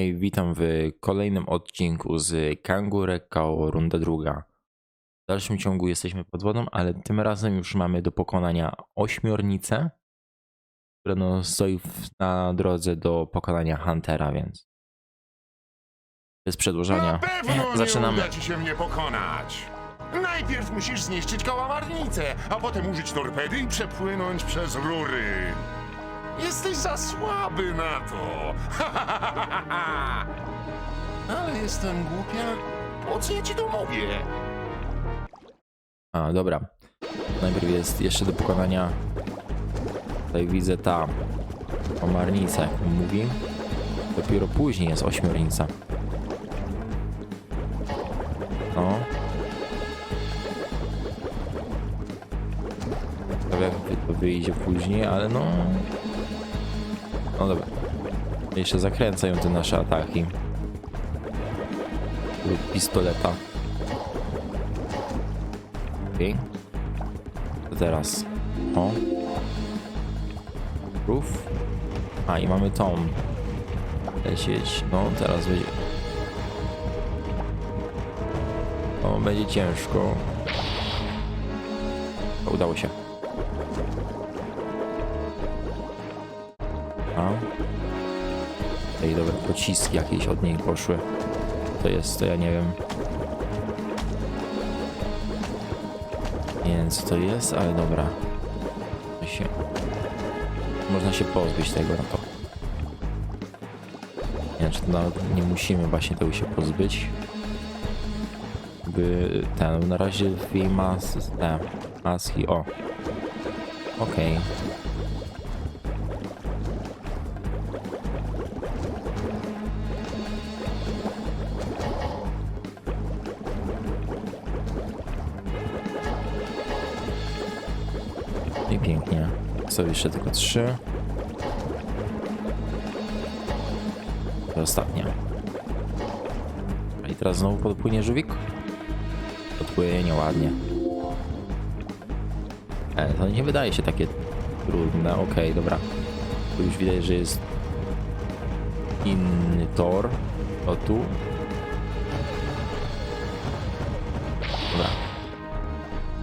Hej, witam w kolejnym odcinku z Kangurek Kao Runda druga. W dalszym ciągu jesteśmy pod wodą, ale tym razem już mamy do pokonania ośmiornicę, która no stoi w- na drodze do pokonania Huntera, więc bez przedłużania Na pewno zaczynamy. nie uda ci się mnie pokonać. Najpierw musisz zniszczyć kałamarnicę, a potem użyć torpedy i przepłynąć przez rury. Jesteś za słaby na to. Ale jestem głupia. Po co ja ci to mówię? A, dobra. Najpierw jest jeszcze do pokonania. Tutaj widzę ta omarnica, jak mówi. Dopiero później jest ośmiornica. No. Ciekawe jak to wyjdzie później, ale no... No dobra. Jeszcze zakręcają te nasze ataki. Lub pistoleta. Okej. To teraz. O. Roof. A i mamy tą. Lecieć. No teraz będzie. O, będzie ciężko. Udało się. Ej, dobra, pociski jakieś od niej poszły. To jest, to ja nie wiem. Nie wiem co to jest, ale dobra. Się... Można się pozbyć tego na to. Nie wiem, czy to nawet nie musimy właśnie tego się pozbyć. By ten, na razie jej mas... te maski, o. Okej. I pięknie. Są jeszcze tylko trzy. To ostatnia. I teraz znowu podpłynie żółwik? Podpłynie ładnie. E, to nie wydaje się takie trudne. Okej, dobra. Tu już widać, że jest inny tor. O tu. Dobra.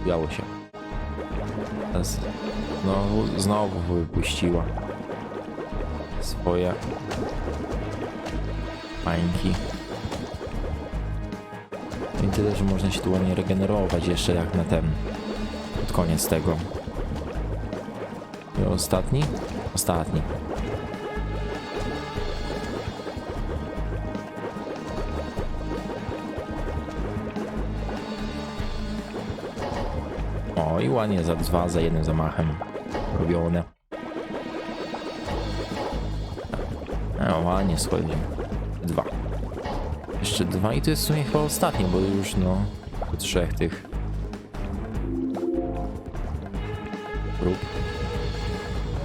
Udało się. Teraz znowu, znowu wypuściła swoje pańki. I tyle, że można się tu ładnie regenerować jeszcze jak na ten pod koniec tego. I ostatni? Ostatni. Ładnie za dwa, za jednym zamachem robione. No, ładnie schodzimy. Dwa. Jeszcze dwa i to jest w sumie chyba ostatnie, bo już no po trzech tych prób.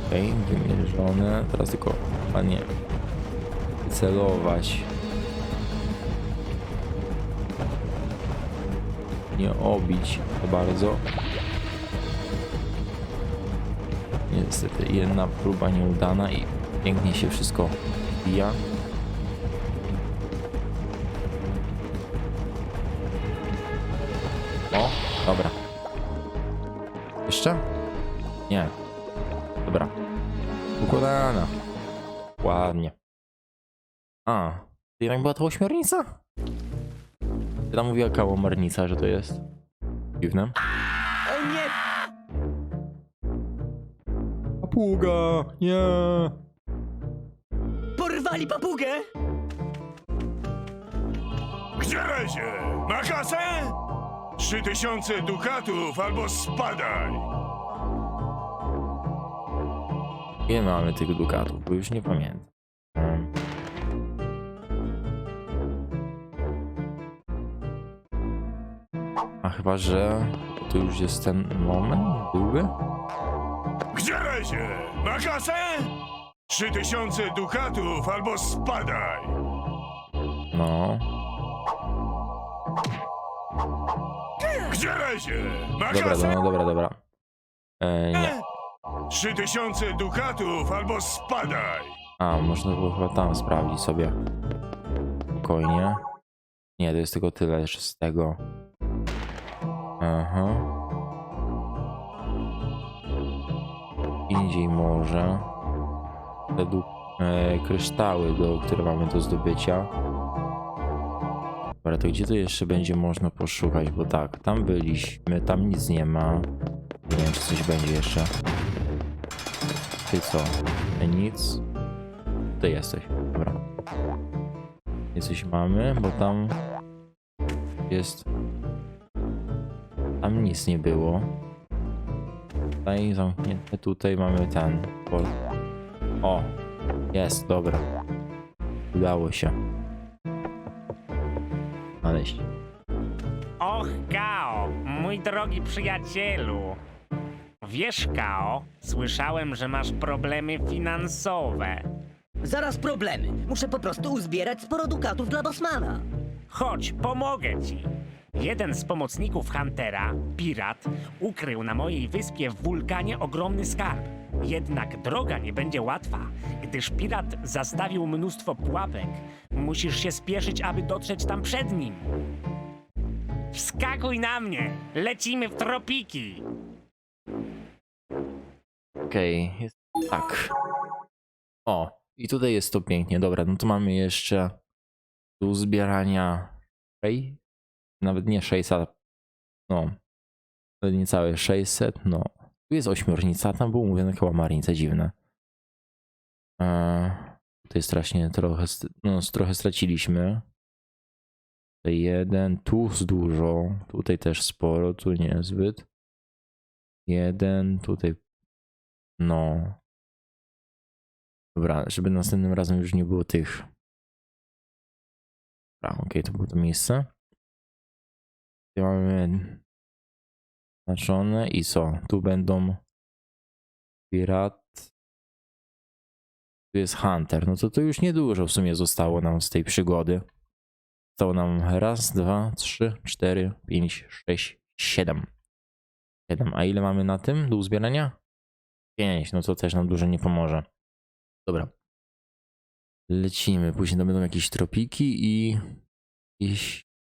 Okej, okay, wymierzone. Teraz tylko ładnie celować. Nie obić to bardzo. Niestety jedna próba nieudana i pięknie się wszystko bija. O, dobra. Jeszcze? Nie. Dobra. Ukonana. Ładnie. A, to jednak była to ośmiornica? Ty tam mówiła kałomarnica, że to jest. Dziwne. Papuga, nie. Porwali papugę! Gdzie lezie? Na kasę? Trzy tysiące dukatów albo spadaj. Ile mamy tych dukatów? Bo już nie pamiętam. Um. A chyba, że to już jest ten moment? Byłby? Gdzie lezie? Na kasę? Trzy tysiące dukatów albo spadaj. No. Gdzie lezie? Na Dobra, kasę? dobra, dobra, dobra. E, nie. Trzy tysiące dukatów albo spadaj. A, można było chyba tam sprawdzić sobie. Spokojnie. Nie, to jest tylko tyle jeszcze z tego. Aha. Indziej może. Według e, kryształy, do, które mamy do zdobycia. Dobra, to gdzie to jeszcze będzie można poszukać? Bo tak, tam byliśmy, tam nic nie ma. Nie wiem, czy coś będzie jeszcze. Ty co? E, Nic. Ty jesteś. Dobra. Nie coś mamy, bo tam jest. Tam nic nie było. Tutaj zamknięte. Tutaj mamy ten. port. O! Jest, dobra. Udało się. Znaleźć. Och, Kao, mój drogi przyjacielu. Wiesz, Kao, słyszałem, że masz problemy finansowe. Zaraz problemy. Muszę po prostu uzbierać sporo dukatów dla Bosmana. Chodź, pomogę ci. Jeden z pomocników Huntera, pirat, ukrył na mojej wyspie w wulkanie ogromny skarb. Jednak droga nie będzie łatwa, gdyż pirat zastawił mnóstwo pułapek. Musisz się spieszyć, aby dotrzeć tam przed nim. Wskakuj na mnie! Lecimy w tropiki! Okej, jest tak. O, i tutaj jest to pięknie. Dobra, no to mamy jeszcze do zbierania 6, nawet nie 600, no, to niecałe 600, no. Tu jest ośmiornica, tam było mówione kałamarnica, dziwne. Eee, tutaj strasznie trochę, no, trochę straciliśmy. Tutaj jeden, tu z dużo, tutaj też sporo, tu niezbyt. Jeden, tutaj no. Dobra, żeby następnym razem już nie było tych. Dobra, okej, to było to miejsce. Znaczone i co? Tu będą pirat. Tu jest hunter. No to to już niedużo w sumie zostało nam z tej przygody. Zostało nam raz, dwa, trzy, cztery, pięć, sześć, siedem. Siedem. A ile mamy na tym do uzbierania? 5, no to też nam dużo nie pomoże. Dobra. Lecimy. Później to będą jakieś tropiki i. Jakieś.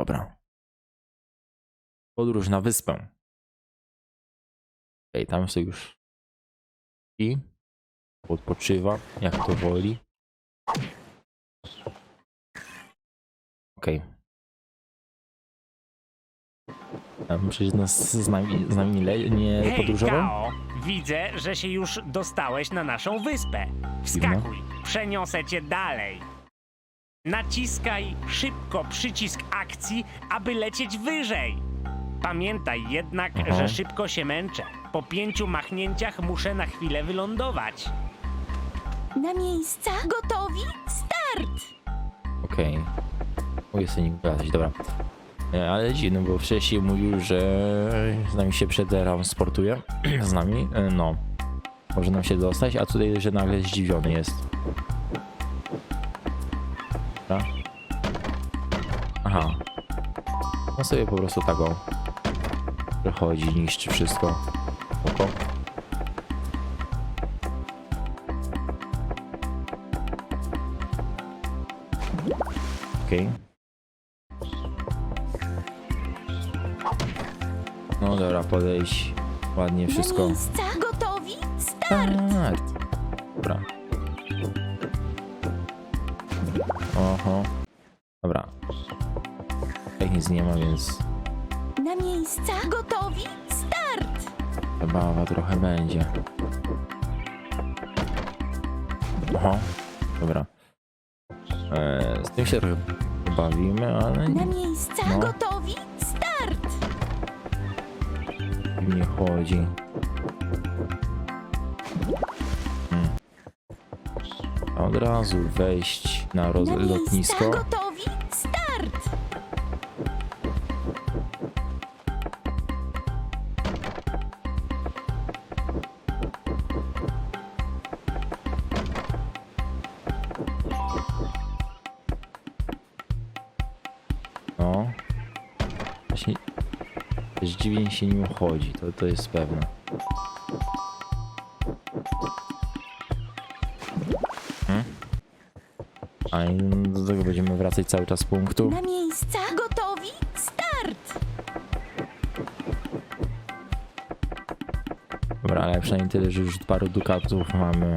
Dobra. Podróż na wyspę. Okej, tam sobie już. I. Odpoczywa, jak to woli. Okej. Tam przecież nas z nami, z nami le, nie Hej, podróżował? Kao, widzę, że się już dostałeś na naszą wyspę. Wskakuj, przeniosę cię dalej. Naciskaj szybko przycisk akcji, aby lecieć wyżej. Pamiętaj jednak, Aha. że szybko się męczę. Po pięciu machnięciach muszę na chwilę wylądować. Na miejsca? Gotowi? Start! Okej. Mogę sobie nim gadać, dobra. E, Ale dziwne, bo wcześniej mówił, że z nami się przederał, sportuje z nami. E, No. Może nam się dostać, a tutaj, że nagle zdziwiony jest. Sobie po prostu tak o. Przechodzi, niszczy wszystko. Oko. Okej. No dobra, podejść. Ładnie wszystko. Miejsca? Gotowi? Start! Start. Dobra. Oho. Nic nie ma, więc Na miejsca? Gotowi? Start! zabawa trochę będzie. Oho. Dobra. Eee, z tym się trochę bawimy, ale Na miejsca? No. Gotowi? Start! nie chodzi. Hmm. Od razu wejść na roz- Na miejsca? lotnisko. Gotowi? zdziwień się nim chodzi, to, to jest pewne. Hmm? A i do tego będziemy wracać cały czas z punktu. Na miejsca? Gotowi? Start! Dobra, ale przynajmniej tyle, że już paru dukatów mamy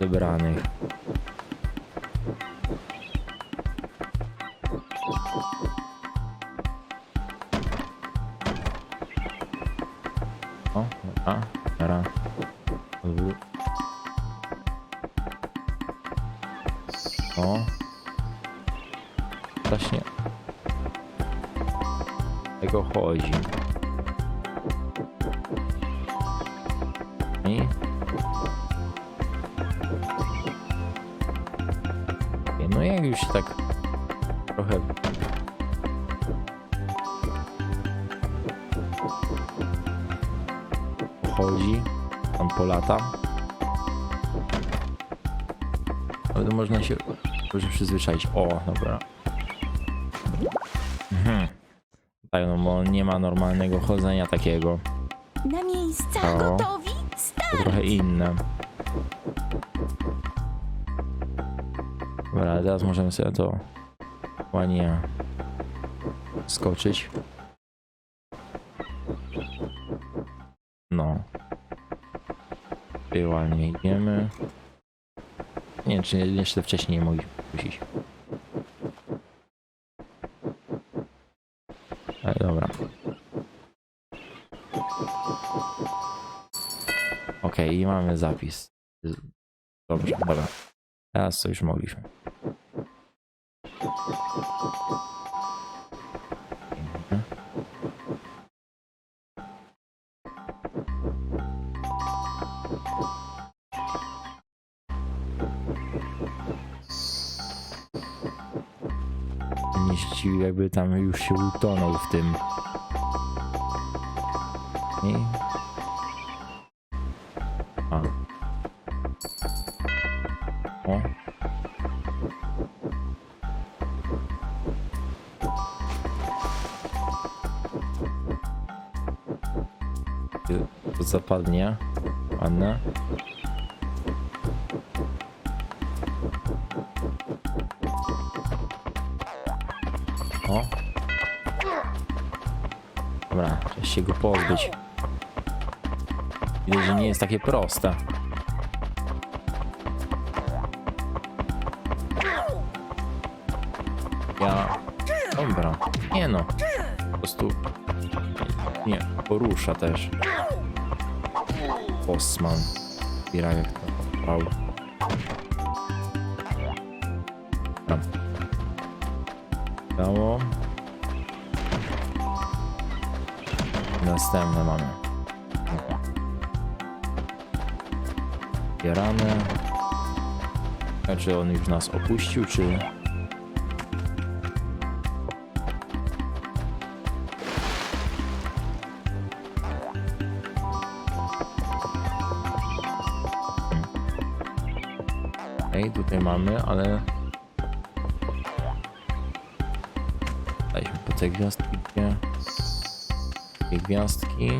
zebranych. O, pochodzi, tam polata. Ale to można się może przyzwyczaić. O, dobra. Mhm. Tak, no bo nie ma normalnego chodzenia takiego. Na miejsca. O. Gotowi? To Start! trochę inne. Dobra, ale teraz możemy sobie to ładnie skoczyć. Tutaj ładnie idziemy. Nie czy jeszcze wcześniej nie mogliśmy puścić. Ale dobra. Okej, i mamy zapis. Dobrze, dobra. Teraz to już mogliśmy. Zdziwi, jakby tam już się utonął w tym. I a. O. To zapadnie. Ładne. Się go pozbyć. Widać, że nie jest takie proste. Ja... Dobra. Nie no. Po prostu... Nie, porusza też. Osman. Zbiera jak to. Tam. Dało. Następne mamy. Zbierane. A Czy on już nas opuścił, czy... Ej, tutaj mamy, ale... Daliśmy po te gwiazdki dwie. Dwie gwiazdki.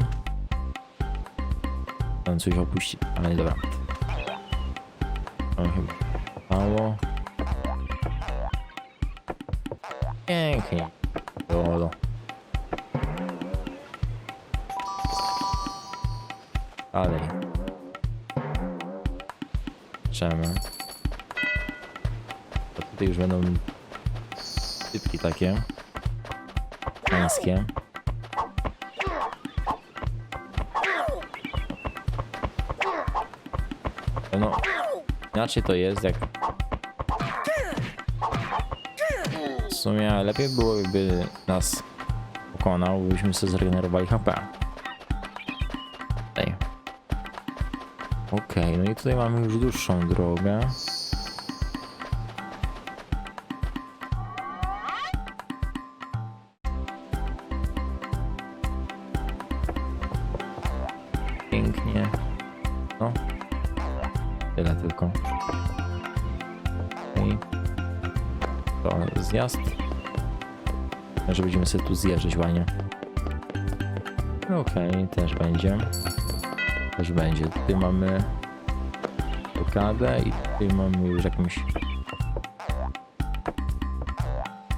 Tam coś opuści, ale dobra. To chyba mało. Pięknie. Dolo. Dalej. Czemy. To tutaj już będą typki takie. Męskie. No, inaczej to jest, jak... W sumie lepiej byłoby, by nas pokonał, byśmy sobie zregenerowali HP. Okej, no i tutaj mamy już dłuższą drogę. Tyle tylko. I to zjazd. Że będziemy sobie tu zjeżdżać ładnie. Okej, też będzie. Też będzie. Tutaj mamy blokadę i tutaj mamy już jakąś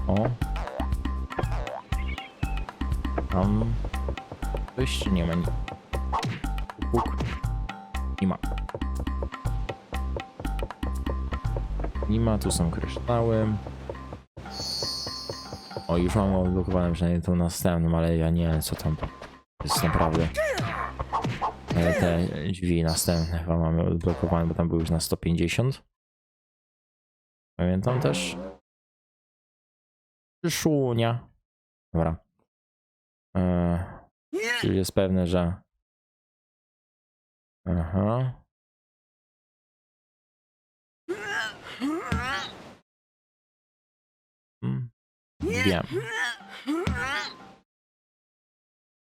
O. Tam. Coś nie ma? Puk. Tu są kryształy. O, już mam odblokowane przynajmniej tą następną, ale ja nie wiem co tam jest naprawdę. Ale te drzwi następne chyba mamy odblokowane, bo tam były już na 150. Pamiętam też. Szłunia. Dobra. Eee, czyli jest pewne, że. Aha. Hmm. Wiem.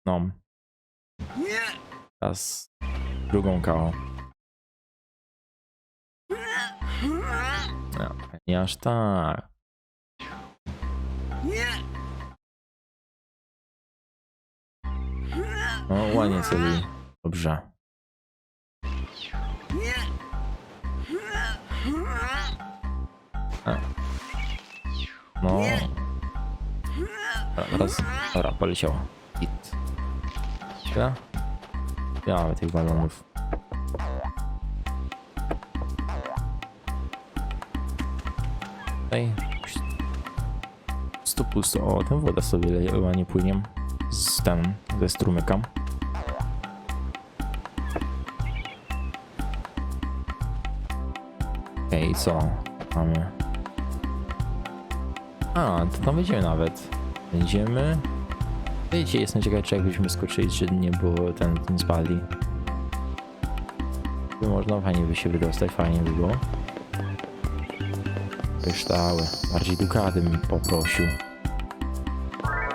No. Teraz drugą koło. No, nie aż tak. No, ładnie celuje. Dobrze. A. No. Raz, dobra, poleciało. Hit. Ja? Ja mamy tych balonów. Tutaj. Sto pusto. O, ten woda sobie ładnie płynie. Z ten, ze strumyka. Okej, co? Mamy. A, to tam będziemy nawet. Będziemy. Wiecie, jestem ciekaw, czy jakbyśmy skoczyli, czy nie było ten, ten spadli. By można fajnie by się wydostać, fajnie by było. Kryształy. Bardziej dukaty bym poprosił.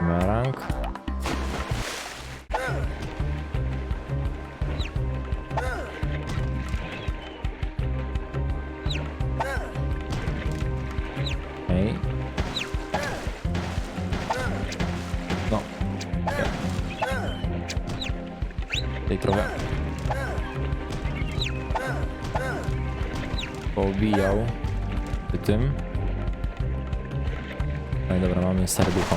Bumerang. Okej. No. Tutaj trochę. Poobijał. Przy tym. No i dobra, mamy serducho.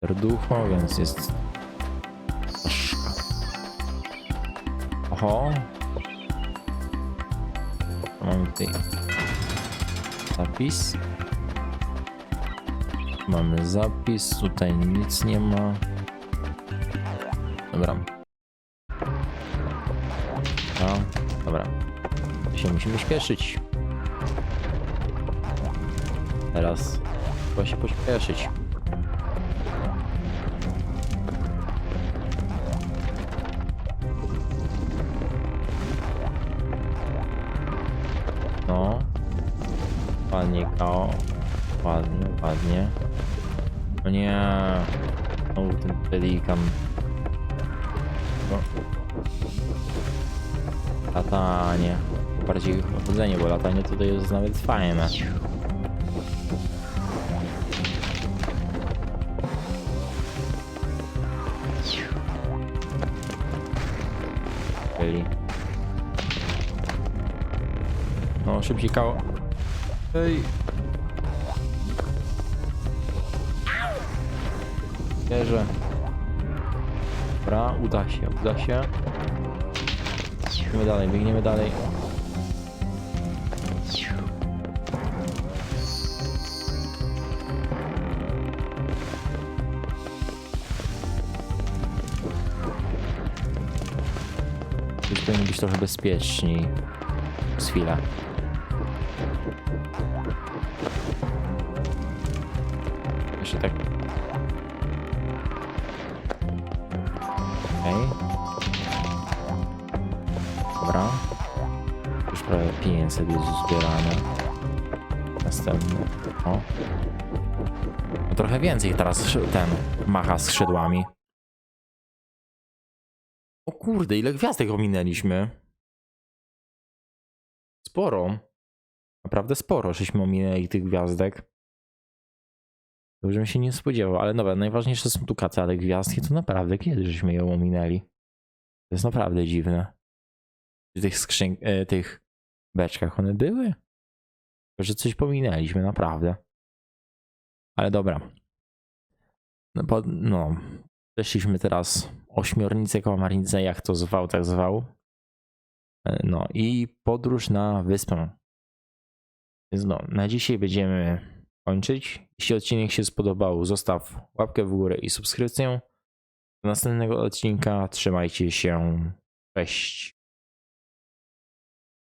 Serducho, więc jest... Oho. Mamy tutaj zapis. Mamy zapis, tutaj nic nie ma. Dobra. Się musimy śpieszyć. Teraz trzeba się pośpieszyć. No. Ładnie kao. Ładnie, ładnie. No nie. Znowu ten pelikan. No. Latanie. Bardziej chodzenie, bo latanie tutaj jest nawet fajne. Byli. No, szybciej kało. Ej. Wierzę. Dobra, uda się, uda się. Biegniemy dalej, biegniemy dalej. Już powinno być trochę bezpieczniej. Z chwilę. Jeszcze tak. Okej. Dobra. Już prawie 500 jest zbierane. Następny. O. No trochę więcej teraz ten macha skrzydłami. O kurde, ile gwiazdek ominęliśmy. Sporo. Naprawdę sporo, żeśmy ominęli tych gwiazdek. Już bym się nie spodziewał, ale dobra, najważniejsze są tu kacy, ale gwiazdki to naprawdę kiedy żeśmy ją ominęli. To jest naprawdę dziwne. W tych skrzyn... E, tych beczkach one były? Że coś pominęliśmy, naprawdę. Ale dobra. No, bo, no. Przeszliśmy teraz ośmiornicę, kałamarnicę, jak to zwał, tak zwał. E, No i podróż na wyspę. Więc no, na dzisiaj będziemy kończyć. Jeśli odcinek się spodobał, zostaw łapkę w górę i subskrypcję. Do następnego odcinka trzymajcie się. Cześć.